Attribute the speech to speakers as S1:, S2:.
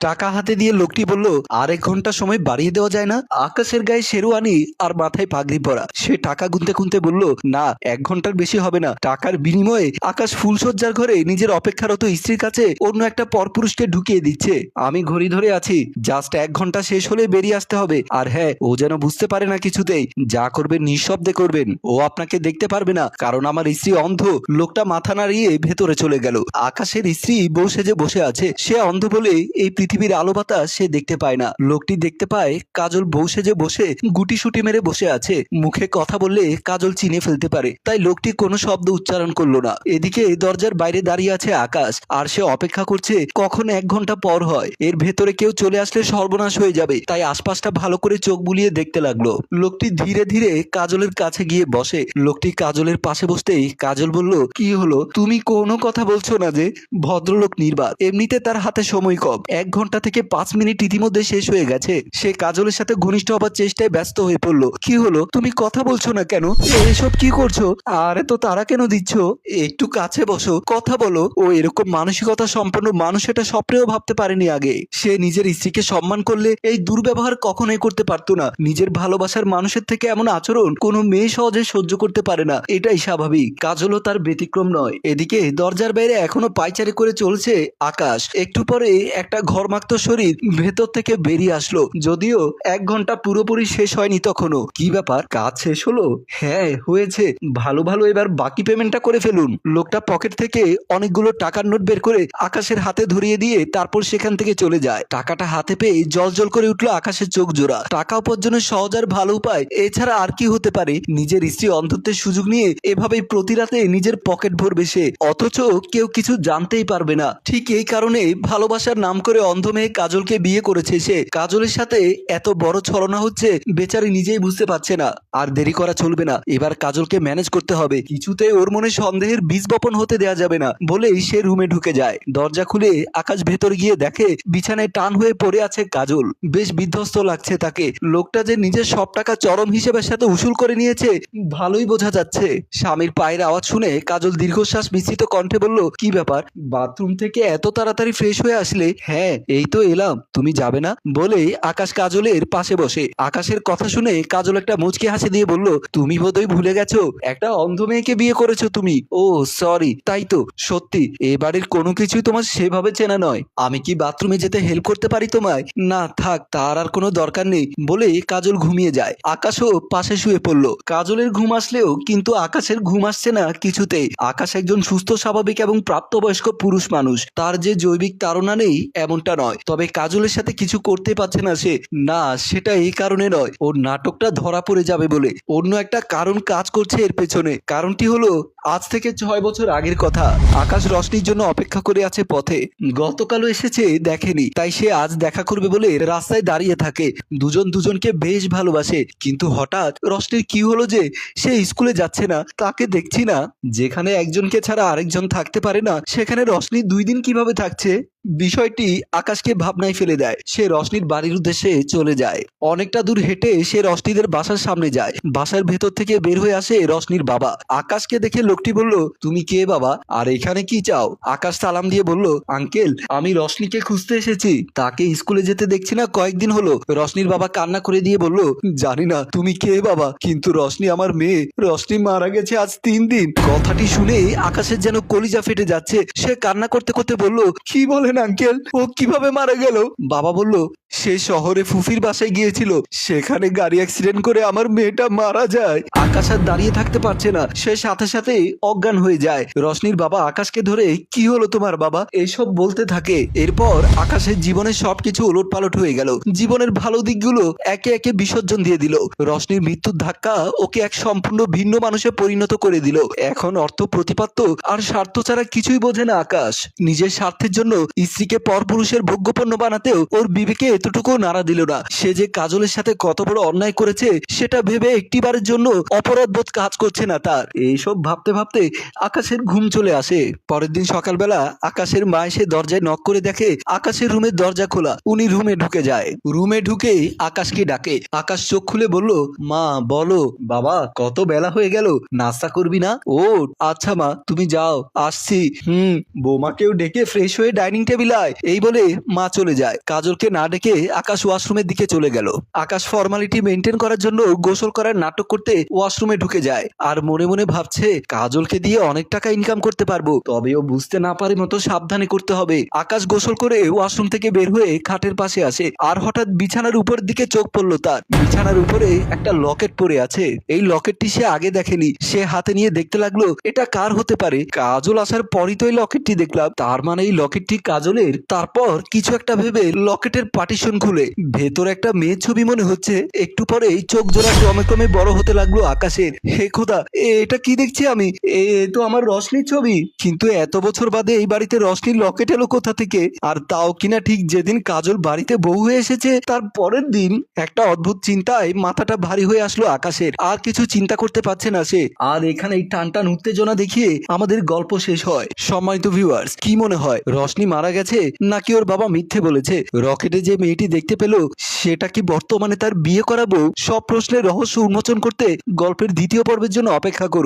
S1: টাকা হাতে দিয়ে লোকটি বলল আর এক ঘণ্টা সময় বাড়িয়ে দেওয়া যায় না? আকাশের গায়ে শেরওয়ানি আর মাথায় পাগড়ি পরা। সে টাকা গুনতে গুনতে বলল, না, এক ঘণ্টার বেশি হবে না। টাকার বিনিময়ে আকাশ ফুলসজ্জার ঘরে নিজের অপেক্ষারত স্ত্রীর কাছে অন্য একটা পরপুরুষকে ঢুকিয়ে দিচ্ছে। আমি ঘড়ি ধরে আছি জাস্ট এক ঘণ্টা শেষ হলে বেরিয়ে আসতে হবে। আর হ্যাঁ ও যেন বুঝতে পারে না কিছুতেই। যা করবেন নিঃশব্দে করবেন। ও আপনাকে দেখতে পারবে না, কারণ আমার স্ত্রী অন্ধ। লোকটা মাথা নাড়িয়ে ভেতরে চলে গেল। আকাশের স্ত্রী বসে যে বসে আছে, সে অন্ধ বলে এই পৃথিবীর আলো বাতাস সে দেখতে পায় না। লোকটি দেখতে পায় কাজল বউ সেজে বসে গুটি সুটি মেরে বসে আছে। মুখে কথা বললে কাজল চিনে ফেলতে পারে। তাই লোকটি কোনো শব্দ উচ্চারণ করল না। এদিকে দরজার বাইরে দাঁড়িয়ে আছে আকাশ। আর সে অপেক্ষা করছে কখন এক ঘণ্টা পর হয়। এর ভেতরে কেউ চলে আসলে সর্বনাশ হয়ে যাবে। তাই আশপাশটা ভালো করে চোখ বুলিয়ে দেখতে লাগল। লোকটি ধীরে ধীরে কাজলের কাছে গিয়ে বসে। লোকটি কাজলের পাশে বসতেই কাজল বলল, কি হলো? তুমি কোনো কথা বলছো না যে? ভদ্রলোক নির্বাক। এমনিতে তার হাতে সময় কম। এক ঘণ্টা থেকে পাঁচ মিনিট ইতিমধ্যে শেষ হয়ে গেছে। সে কাজলের সাথে ঘনিষ্ঠ হবার চেষ্টায় ব্যস্ত হয়ে পড়ল। কি হলো? তুমি কথা বলছো না কেন? এসব কি করছ? আর তো তারা কেন দিচ্ছ? একটু কাছে বসো। কথা বলো। ও এরকম মানসিকতা সম্পন্ন মানুষ এটা স্বপ্নেও ভাবতে পারেনি আগে। সে নিজের স্ত্রীকে সম্মান করলে এই দুর্ব্যবহার কখনোই করতে পারতো না। নিজের ভালোবাসার মানুষের থেকে এমন আচরণ কোনো মেয়ে সহজে সহ্য করতে পারে না। এটাই স্বাভাবিক। কাজলও তার ব্যতিক্রম নয়। এদিকে দরজার বাইরে এখনও পাইচারি করে চলছে আকাশ। একটু পরে একটা ঘরমাক্ত শরীর ভেতর থেকে বেরিয়ে আসলো। যদিও এক ঘণ্টা পুরোপুরি শেষ হয়নি তখনও। কি ব্যাপার? কাজ শেষ হলো? হ্যাঁ হয়েছে। ভালো ভালো এবার বাকি পেমেন্টটা করে ফেলুন। লোকটা পকেট থেকে অনেকগুলো টাকার নোট বের করে আকাশের হাতে ধরিয়ে দিয়ে তারপর সেখান থেকে চলে যায়। টাকাটা হাতে পেয়ে জল জল করে উঠল আকাশের চোখ জোড়া। টাকা উপার্জনের সহজ আর ভালো উপায় এছাড়া আর কি হতে পারে? নিজের স্ত্রী অন্ধত্বের সুযোগ নিয়ে এভাবেই প্রতি রাতে নিজের পকেট ভরবে সে। অথচ কেউ কিছু জানতেই পারবে না। ঠিক এই কারণে ভালোবাসার নাম করে অন্ধ মেয়ে কাজলকে বিয়ে করেছে সে। কাজলের সাথে এত বড় ছলনা হচ্ছে, বেচারি নিজেই বুঝতে পারছে না। আর দেরি করা চলবে না। এবার কাজলকে ম্যানেজ করতে হবে। কিছুতে ওর মনে সন্দেহের বীজ বপন হতে দেয়া যাবে না। বলেই সে রুমে ঢুকে যায়। দরজা খুলে আকাশ ভেতর গিয়ে দেখে বিছানায় টান হয়ে পড়ে আছে কাজল। বেশ বিধ্বস্ত লাগছে তাকে। লোকটা যে নিজের সব টাকা চরম হিসেবের সাথে উসুল করে নিয়েছে, ভালোই বোঝা যাচ্ছে। স্বামীর পায়ের আওয়াজ শুনে কাজল দীর্ঘশ্বাস মিশ্রিত কণ্ঠে বলল, কি ব্যাপার? বাথরুম থেকে এত তাড়াতাড়ি ফ্রেশ হয়ে আসলে? হ্যাঁ এই তো এলাম, তুমি যাবে না? বলে আকাশ কাজলের পাশে বসে। আকাশের কথা শুনে কাজল একটা মুচকি হাসি দিয়ে বলল, তুমি বোধহয় ভুলে গেছো? একটা অন্ধ মেয়েকে বিয়ে করেছ তুমি? ও, সরি, তাই তো, সত্যি এ বাড়ির কোনো কিছুই তোমার সেভাবে চেনা নয়। আমি কি বাথরুমে যেতে হেল্প করতে পারি তোমায়? না, থাক, তার আর কোনো দরকার নেই, বলে কাজল ঘুমিয়ে যায়। আকাশও পাশে শুয়ে পড়ল। কাজলের ঘুম আসলেও কিন্তু আকাশের ঘুম আসছে না কিছুতেই। আকাশ একজন সুস্থ, স্বাভাবিক এবং প্রাপ্তবয়স্ক পুরুষ মানুষ। তার যে জৈবিক তাড়না নেই, এমনটা নয়। তবে কাজলের সাথে কিছু করতে পারছে না সে। না, সেটা এই কারণে নয়। ওর নাটকটা ধরা পড়ে যাবে বলে। অন্য একটা কারণ কাজ করছে এর পেছনে। কারণটি হলো, আজ থেকে ছয় বছর আগের কথা। আকাশ রশনির জন্য অপেক্ষা করে আছে পথে। গতকালও এসেছে, দেখেনি। তাই সে আজ দেখা করবে বলে রাস্তায় দাঁড়িয়ে থাকে। দুজন দুজনকে বেশ ভালোবাসে। কিন্তু হঠাৎ রশনির কি হলো যে, সে স্কুলে যাচ্ছে না, তাকে দেখছি না। যেখানে একজনকে ছাড়া আরেকজন থাকতে পারে না, সেখানে রশনি দুই দিন কীভাবে থাকছে? বিষয়টি আকাশকে ভাবনায় ফেলে দেয়। সে রশনির বাড়ির উদ্দেশ্যে চলে যায়। অনেকটা দূর হেঁটে সে রশনিদের বাসার সামনে যায়। বাসার ভেতর থেকে বের হয়ে আসে রশনির বাবা। আকাশকে দেখে লোকটি বলল, তুমি কে বাবা? আর এখানে কি চাও? আকাশ সালাম দিয়ে বলল, আঙ্কেল, আমি রশনিকে খুঁজতে এসেছি। তাকে স্কুলে যেতে দেখছি না কয়েকদিন হলো। রশনির বাবা কান্না করে দিয়ে বলল, জানি না, তুমি কে বাবা? কিন্তু রশনি আমার মেয়ে। রশনি মারা গেছে আজ তিন দিন। কথাটি শুনে আকাশের যেন কলিজা ফেটে যাচ্ছে। সে কান্না করতে করতে বলল, কি বলেন আঙ্কেল, ও কীভাবে মারা গেল? বাবা বলল, সে শহরে ফুফির বাসায় গিয়েছিল। সেখানে গাড়ি অ্যাক্সিডেন্ট করে আমার মেয়েটা মারা যায়। আকাশ আর দাঁড়িয়ে থাকতে পারছে না। সে সাথে সাথে অজ্ঞান হয়ে যায়। রশনির বাবা আকাশকে ধরে, কি হলো তোমার বাবা? এইসব বলতে থাকে। এরপর আকাশের জীবনের সবকিছু ওলট পালট হয়ে গেল। জীবনের ভালো দিকগুলো একে একে বিসর্জন দিয়ে দিল। রশনির মৃত্যুর ধাক্কা ওকে এক সম্পূর্ণ ভিন্ন মানুষে পরিণত করে দিল। এখন অর্থ প্রতিপাত্য আর স্বার্থ ছাড়া কিছুই বোঝে না আকাশ। নিজের স্বার্থের জন্য স্ত্রীকে পরপুরুষের ভোগ্যপণ্য বানাতেও ওর বিবেকে এতটুকু নাড়া দিল না। সে যে কাজলের সাথে কত বড় অন্যায় করেছে, সেটা ভেবে একটিবারের জন্য অপরাধ বোধ কাজ করছে না তার। এইসব ভাবতে ভাবতে আকাশের ঘুম চলে আসে। পরের দিন সকালবেলা আকাশের মা এসে দরজায় নক করে দেখে আকাশের রুমের দরজা খোলা। উনি রুমে ঢুকে যায়। রুমে ঢুকেই আকাশকে ডাকে। আকাশ চোখ খুলে বলল, মা, বলো, বাবা, কত বেলা হয়ে গেল? নাস্তা করবি না? ও আচ্ছা মা, তুমি যাও। আসছি। হুম, বৌমাকেও ডেকে ফ্রেশ হয়ে ডাইনিং টেবিল আয় এই বলে মা চলে যায়। কাজলকে না ডেকে আকাশ ওয়াশরুমের দিকে চলে গেল। আকাশ ফর্মালিটি মেনটেন করার জন্য গোসল করার নাটক করতে ওয়াশরুমে ঢুকে যায়। আর মনে মনে ভাবছে, কাজলকে দিয়ে অনেক টাকা ইনকাম করতে পারব। তবে ও বুঝতে না পারে মতো সাবধানে করতে হবে। আকাশ গোসল করে ওয়াশরুম থেকে বের হয়ে খাটের পাশে আসে। আর হঠাৎ বিছানার উপর দিকে চোখ পড়ল তার। বিছানার উপরে একটা লকেট পড়ে আছে। এই লকেটটি সে আগে দেখেনি। সে হাতে নিয়ে দেখতে লাগল, এটা কার হতে পারে? কাজল আসার পরই তো এই লকেটটি দেখলাম। তার মানে এই লকেটটি কাজলের তারপর কিছু একটা ভেবে লকেটের পার্টিশন খুলে। ভেতর একটা মেয়ের ছবি মনে হচ্ছে। একটু পরেই চোখ জোড়া ক্রমে ক্রমে বড় হতে লাগল আকাশের। হে খোদা এটা কি দেখছি আমি? এ তো আমার রশনির ছবি। কিন্তু এত বছর বাদে এই বাড়িতে রশনির লকেট এলো কোথা থেকে? আর তাও কিনা ঠিক যেদিন কাজল বাড়িতে বউ হয়ে এসেছে, তার পরের দিন একটা অদ্ভুত চিন্তায় মাথাটা ভারী হয়ে আসলো আকাশের। আর কিছু চিন্তা করতে পারছে না সে। আর এখানে এই টান টান উত্তেজনা দেখিয়ে আমাদের গল্প শেষ হয়। সম্মানিত ভিউয়ার্স কি মনে হয়? রশনি মারা গেছে নাকি ওর বাবা মিথ্যে বলেছে? রকেটে যে মেয়েটি দেখতে পেল, সেটা কি বর্তমানে তার বিয়ে করাবো? সব প্রশ্নের রহস্য উন্মোচন করতে গল্পের দ্বিতীয় পর্বের জন্য অপেক্ষা করুন।